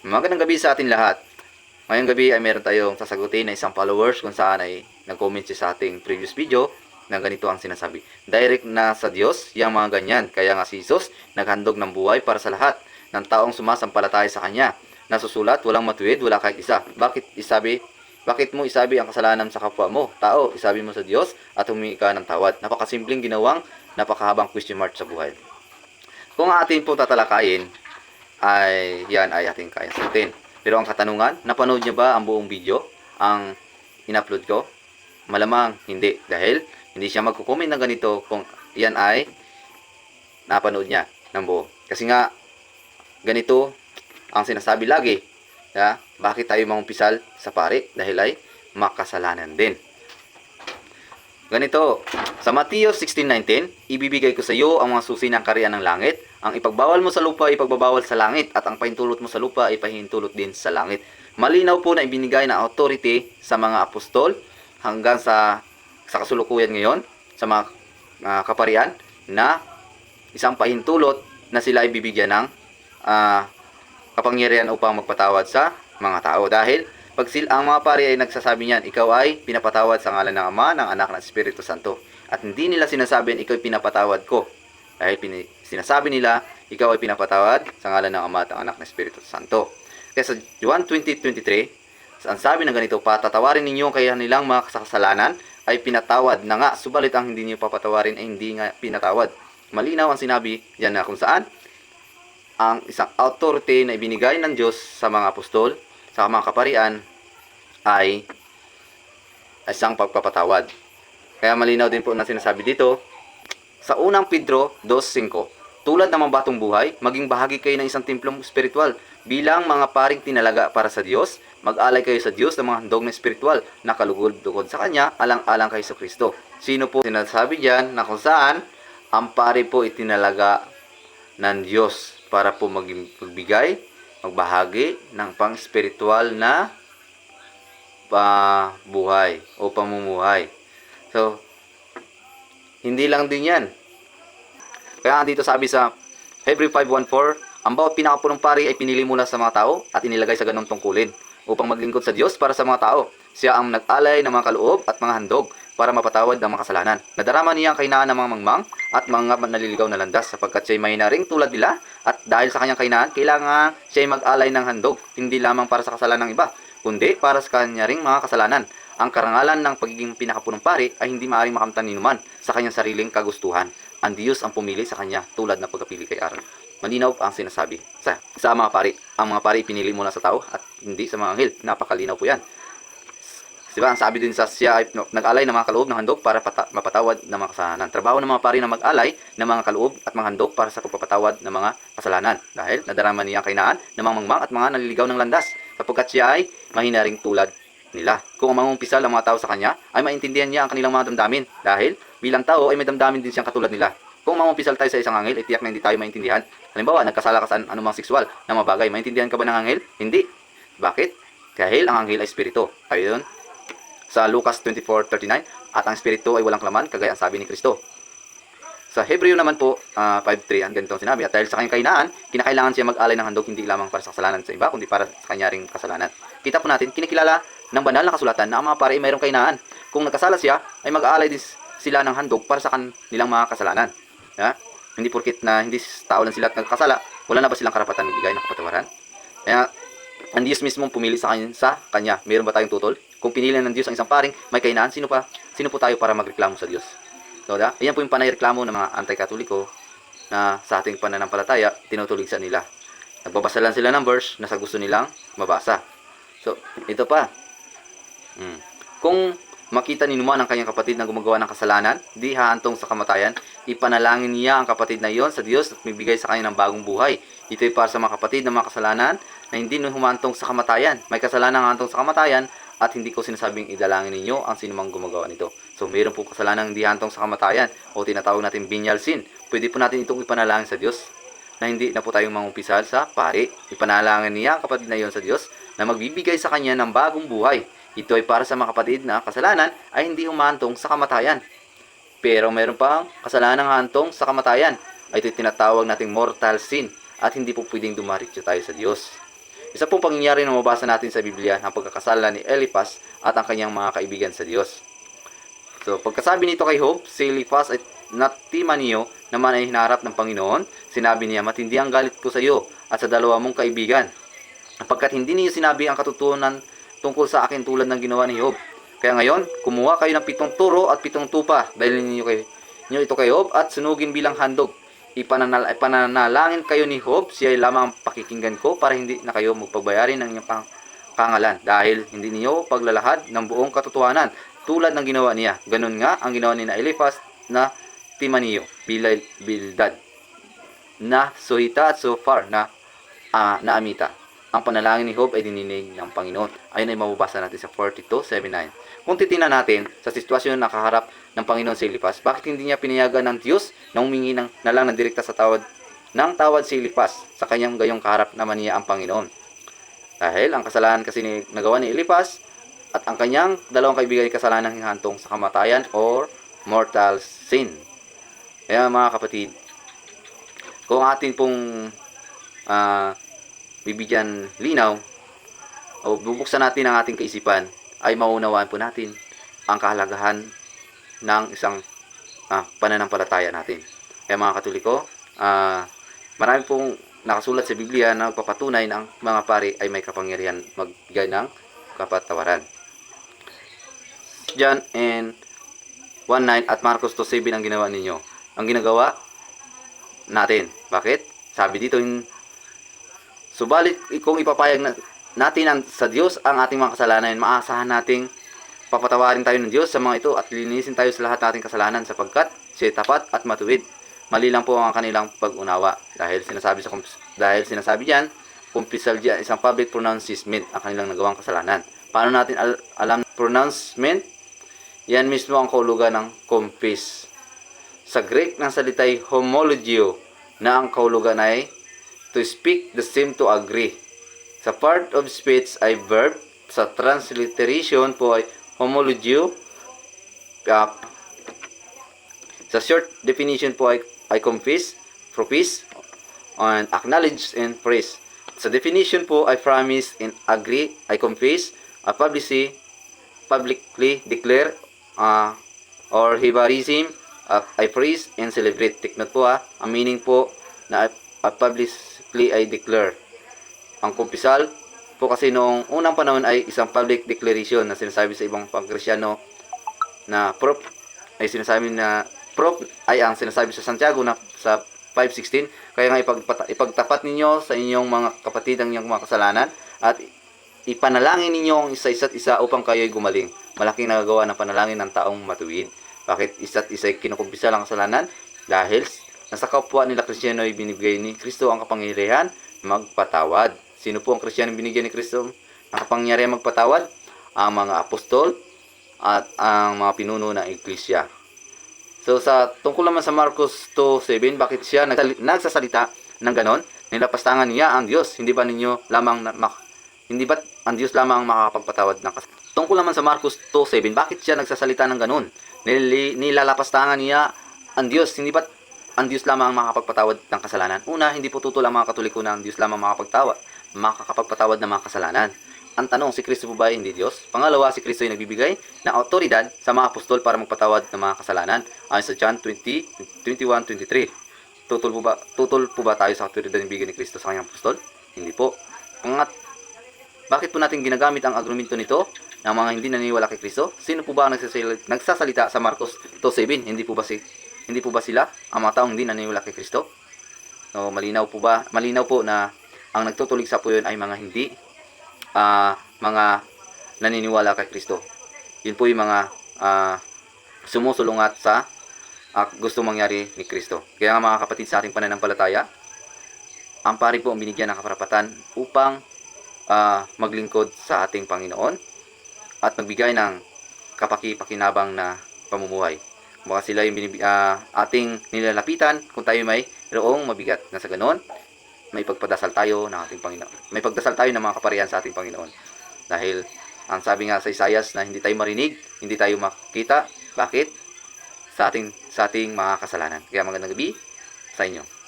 Magandang gabi sa atin lahat. Ngayong gabi ay meron tayong sasagutin na isang followers kung saan ay nag-comment siya sa ating previous video na ganito ang sinasabi. Direct na sa Diyos, yung mga ganyan. Kaya nga si Jesus naghandog ng buhay para sa lahat ng taong sumasampalataya sa Kanya. Nasusulat, walang matuwid, wala kahit isa. Bakit isabi, bakit mo isabi ang kasalanan sa kapwa mo? Tao, isabi mo sa Diyos at humingi ka ng tawad. Napakasimpleng ginawang, napakahabang question mark sa buhay. Kung atin po tatalakayin, ay yan ay ating kaya sagutin. Pero ang katanungan, napanood niya ba ang buong video? Ang in-upload ko? Malamang hindi. Dahil hindi siya magko-comment ng ganito kung yan ay napanood niya ng buo. Kasi nga, ganito ang sinasabi lagi. Ya, bakit tayo mangumpisal sa pare? Dahil ay makasalanan din. Ganito, sa Mateo 16.19, ibibigay ko sa iyo ang mga susi ng kariyan ng langit. Ang ipagbawal mo sa lupa ay ipagbabawal sa langit at ang pahintulot mo sa lupa ay pahintulot din sa langit. Malinaw po na ibinigay na authority sa mga apostol hanggang sa sa kasulukuyan ngayon sa mga ah, kaparian na isang pahintulot na sila ay bibigyan ng ah, kapangyarihan upang magpatawad sa mga tao dahil pag sila ang mga pari ay nagsasabi niyan, ikaw ay pinapatawad sa ngalan ng Ama, ng Anak, ng Espiritu Santo. At hindi nila sinasabi, ikaw ay pinapatawad ko. Dahil pini- sinasabi nila, ikaw ay pinapatawad sa ngalan ng Ama at ng Anak, ng Espiritu Santo. Kaya sa Juan 20.23, ang sabi ng ganito, patatawarin ninyo kaya nilang mga kasalanan ay pinatawad na nga, subalit ang hindi niyo papatawarin ay hindi nga pinatawad. Malinaw ang sinabi diyan na kung saan ang isang authority na ibinigay ng Diyos sa mga apostol, sa mga kaparian, ay isang pagpapatawad. Kaya malinaw din po na sinasabi dito, sa unang Pedro 2.5, tulad ng mga batong buhay, maging bahagi kayo ng isang templong spiritual. Bilang mga paring tinalaga para sa Diyos, mag-alay kayo sa Diyos ng mga handog na spiritual na kalugod-dukod sa Kanya, alang-alang kay sa Kristo. Sino po sinasabi diyan na kung saan ang pari po itinalaga ng Diyos para po maging magbigay, magbahagi ng pang-spiritual na pabuhay o pamumuhay. So, hindi lang din yan. Kaya dito sabi sa Hebrew 5.1.4, ang bawat pinakapunong pari ay pinili mula sa mga tao at inilagay sa ganong tungkulin upang maglingkod sa Diyos para sa mga tao. Siya ang nag-alay ng mga kaloob at mga handog para mapatawad ng mga kasalanan. Nadarama niya ang kainaan ng mga mangmang at mga naliligaw na landas sapagkat siya'y may naring tulad nila at dahil sa kanyang kainaan, kailangan siya'y mag-alay ng handog, hindi lamang para sa kasalanan ng iba, kundi para sa kanya ring mga kasalanan. Ang karangalan ng pagiging pinakapunong pari ay hindi maaaring makamtan ni numan sa kanyang sariling kagustuhan. Ang Diyos ang pumili sa kanya tulad na pagkapili kay Aaron. Malinaw ang sinasabi sa, sa mga pari. Ang mga pari pinili muna sa tao at hindi sa mga anghel. Napakalinaw po yan. Diba? Ang sabi din sa siya ay nag-alay ng mga kaloob ng handog para pata- mapatawad ng mga kasalanan. Trabaho ng mga pari na mag-alay ng mga kaloob at mga handog para sa pagpapatawad ng mga kasalanan. Dahil nadarama niya ang kainaan ng mga mangmang at mga naliligaw ng landas sapagkat siya ay mahina ring tulad nila. Kung mangumpisal ang mga tao sa kanya, ay maintindihan niya ang kanilang mga damdamin. Dahil bilang tao ay may damdamin din siyang katulad nila. Kung mangumpisal tayo sa isang anghel, ay tiyak na hindi tayo maintindihan. Halimbawa, nagkasala ka sa anumang sexual na mga bagay, maintindihan ka ba ng anghel? Hindi. Bakit? Dahil ang anghel ay spirito. Ayun, sa Lucas 24:39 at ang espiritu ay walang kalaman kagaya ang sabi ni Kristo. Sa Hebreo naman po, ah, 5.3, ang ganito sinabi. At dahil sa kanyang kainaan, kinakailangan siya mag-alay ng handog hindi lamang para sa kasalanan sa iba, kundi para sa kanya kasalanan. Kita po natin, kinikilala ng banal na kasulatan na ang mga pare ay mayroong kainaan. Kung nagkasala siya, ay mag-aalay din sila ng handog para sa kanilang mga kasalanan. Ha? Hindi porkit na hindi tao lang sila at nagkasala, wala na ba silang karapatan magbigay ng kapatawaran? Kaya, ang Diyos mismo pumili sa kanya, sa kanya. Meron ba tayong tutol? Kung pinili ng Diyos ang isang paring, may kainaan, sino pa? Sino po tayo para magreklamo sa Diyos? So, da? Ayan po yung panayreklamo ng mga anti-katoliko na sa ating pananampalataya, tinutulig sa nila. Nagbabasa lang sila ng verse na sa gusto nilang mabasa. So, ito pa. Hmm. Kung makita ni Numan ang kanyang kapatid na gumagawa ng kasalanan, di haantong sa kamatayan, ipanalangin niya ang kapatid na iyon sa Diyos at mibigay sa kanya ng bagong buhay. Ito ay para sa mga kapatid na mga kasalanan na hindi humantong sa kamatayan. May kasalanan hantong sa kamatayan at hindi ko sinasabing idalangin ninyo ang sinumang gumagawa nito. So, mayroon po kasalanan hindi hantong sa kamatayan o tinatawag natin venial sin. Pwede po natin itong ipanalangin sa Diyos na hindi na po tayong mangumpisal sa pari. Ipanalangin niya ang kapatid na iyon sa Diyos na magbibigay sa kanya ng bagong buhay. Ito ay para sa mga kapatid na kasalanan ay hindi humantong sa kamatayan. Pero mayroon pang kasalanan hantong sa kamatayan. Ay ito tinatawag nating mortal sin at hindi po pwedeng dumaritso tayo sa Diyos. Isa pong pangyayari na mabasa natin sa Biblia ang pagkakasala ni Eliphaz at ang kanyang mga kaibigan sa Diyos. So, pagkasabi nito kay Hope, si Eliphaz at Natimaniyo naman ay hinarap ng Panginoon. Sinabi niya, matindi ang galit ko sa iyo at sa dalawa mong kaibigan. Sapagkat hindi niyo sinabi ang katutunan tungkol sa akin tulad ng ginawa ni Job. Kaya ngayon, kumuha kayo ng pitong turo at pitong tupa dahil ninyo kay niyo ito kay Job at sunugin bilang handog. Ipananal, ipananalangin kayo ni Job, siya ay lamang ang pakikinggan ko para hindi na kayo magpagbayarin ng inyong pang kangalan dahil hindi niyo paglalahad ng buong katotohanan tulad ng ginawa niya. Ganun nga ang ginawa ni na Eliphaz na Timaniyo, Bilal, Bildad, na Suhita at so far na ah, na Amita. Ang panalangin ni Job ay dininig ng Panginoon. Ayun ay mababasa natin sa 42.79. Kung titingnan natin sa sitwasyon na nakaharap ng Panginoon si Eliphaz, bakit hindi niya pinayagan ng Diyos na humingi ng, na lang ng direkta sa tawad ng tawad si Eliphaz sa kanyang gayong kaharap naman niya ang Panginoon? Dahil ang kasalanan kasi ni, nagawa ni Eliphaz at ang kanyang dalawang kaibigan ay kasalanan ng hantong sa kamatayan or mortal sin. Kaya mga kapatid, kung atin pong ah, bibigyan linaw o bubuksan natin ang ating kaisipan, ay maunawaan po natin ang kahalagahan ng isang ah, pananampalataya natin. Kaya mga katoliko, ah, marami pong nakasulat sa Biblia na nagpapatunay na ang mga pari ay may kapangyarihan magbigay ng kapatawaran. John and 1.9 at Marcos 2.7 ang ginawa ninyo. Ang ginagawa natin. Bakit? Sabi dito, in, subalit kung ipapayag na, natin ang, sa Diyos ang ating mga kasalanan, maasahan nating papatawarin tayo ng Diyos sa mga ito at linisin tayo sa lahat nating kasalanan sapagkat siya tapat at matuwid. Mali lang po ang kanilang pag-unawa dahil sinasabi sa dahil sinasabi diyan kumpisal diyan isang public pronouncement ang kanilang nagawang kasalanan. Paano natin al- alam pronouncement? Yan mismo ang kahulugan ng confess. Sa Greek ng salita ay homologio na ang kahulugan ay to speak the same to agree. Sa part of speech ay verb. Sa transliteration po ay homologio. Uh, sa short definition po ay, ay confess, profess, and acknowledge and praise. Sa definition po ay promise and agree, I confess, I publicly, publicly declare, uh, or Hebraism, uh, I praise and celebrate. Take note po ah, ang meaning po na I publicly I declare. Ang kumpisal po kasi noong unang panahon ay isang public declaration na sinasabi sa ibang pangkrisyano na prop ay sinasabi na prop ay ang sinasabi sa Santiago na sa 5.16 kaya nga ipagpata, ipagtapat ninyo sa inyong mga kapatid ang inyong mga kasalanan at ipanalangin ninyo ang isa isa't isa upang kayo'y gumaling. Malaking nagagawa ng panalangin ng taong matuwid. Bakit isa't isa ay kinukumpisa lang kasalanan? Dahil nasa kapwa nila Kristiyano ay binibigay ni Kristo ang kapangyarihan magpatawad. Sino po ang Kristiyano binigyan ni Kristo ang kapangyarihan magpatawad? Ang mga apostol at ang mga pinuno ng iglesia. So sa tungkol naman sa Marcos 2:7, bakit siya nagsasalita ng ganon? Nilapastangan niya ang Diyos, hindi ba ninyo lamang na, hindi ba ang Diyos lamang ang makakapagpatawad ng kas- Tungkol naman sa Marcos 2:7, bakit siya nagsasalita ng ganon? Nili, nilalapastangan niya ang Diyos, hindi ba ang Diyos lamang ang makakapagpatawad ng kasalanan? Una, hindi po tutol ang mga katoliko na ang Diyos lamang makakapagtawad, makakapagpatawad ng mga kasalanan. Ang tanong, si Kristo po ba hindi Diyos? Pangalawa, si Kristo ay nagbibigay ng autoridad sa mga apostol para magpatawad ng mga kasalanan. Ayon sa John 20, 21, 23. Tutol po ba, tutol po ba tayo sa autoridad ng bigay ni Kristo sa kanyang apostol? Hindi po. Pangat, bakit po natin ginagamit ang argumento nito ng mga hindi naniniwala kay Kristo? Sino po ba ang nagsasalita, sa Marcos 2.7? Hindi po ba si hindi po ba sila ang mga taong hindi naniniwala kay Kristo? No, malinaw po ba? Malinaw po na ang nagtutuligsa po yun ay mga hindi ah, mga naniniwala kay Kristo. Yun po yung mga ah, sumusulungat sa ah, gusto mangyari ni Kristo. Kaya nga mga kapatid sa ating pananampalataya, ang pari po ang binigyan ng kaparapatan upang ah, maglingkod sa ating Panginoon at magbigay ng kapaki-pakinabang na pamumuhay. Baka sila yung binibi, ah, ating nilalapitan kung tayo may roong mabigat na sa ganon may pagpadasal tayo ng ating Panginoon. May pagdasal tayo ng mga kaparihan sa ating Panginoon. Dahil ang sabi nga sa Isayas na hindi tayo marinig, hindi tayo makita. Bakit? Sa ating sa ating mga kasalanan. Kaya magandang gabi sa inyo.